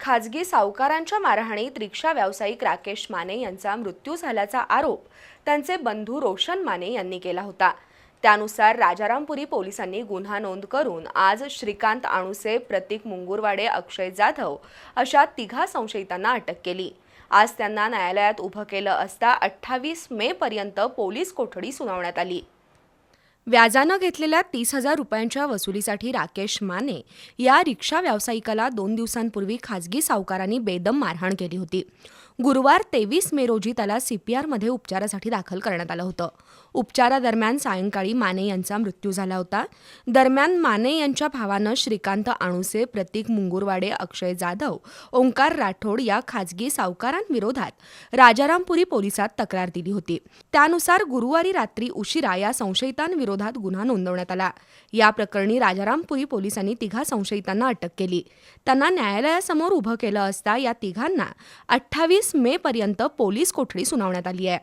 खाजगी सावकारांच्या मारहाणीत रिक्षा व्यावसायिक राकेश माने यांचा मृत्यू झाल्याचा आरोप त्यांचे बंधू रोशन माने यांनी केला होता. त्यानुसार राजारामपुरी पोलिसांनी गुन्हा नोंद करून आज श्रीकांत आणुसे प्रतीक मुंगुरवाडे अक्षय जाधव अशा तिघा संशयितांना अटक केली. आज त्यांना न्यायालयात उभं केलं असता अठ्ठावीस मे पर्यंत पोलीस कोठडी सुनावण्यात आली. व्याजानं घेतलेल्या तीस हजार रुपयांच्या वसुलीसाठी राकेश माने या रिक्षा व्यावसायिकाला दोन दिवसांपूर्वी खाजगी सावकारांनी बेदम मारहाण केली होती. गुरुवार तेवीस मे रोजी त्याला सीपीआरमध्ये उपचारासाठी दाखल करण्यात आलं होतं. उपचारादरम्यान सायंकाळी माने यांचा मृत्यू झाला होता. दरम्यान माने यांच्या भावानं श्रीकांत आणुसे प्रतीक मुंगुरवाडे अक्षय जाधव ओंकार राठोड या खाजगी सावकारांविरोधात राजारामपुरी पोलिसात तक्रार दिली होती. त्यानुसार गुरुवारी रात्री उशिरा या संशयितांविरोधात गुन्हा नोंदवण्यात आला. या प्रकरणी राजारामपुरी पोलिसांनी तिघा संशयितांना अटक केली. त्यांना न्यायालयासमोर उभं केलं असता या तिघांना अठ्ठावीस मे पर्यंत पोलीस कोठडी सुनावण्यात आली आहे.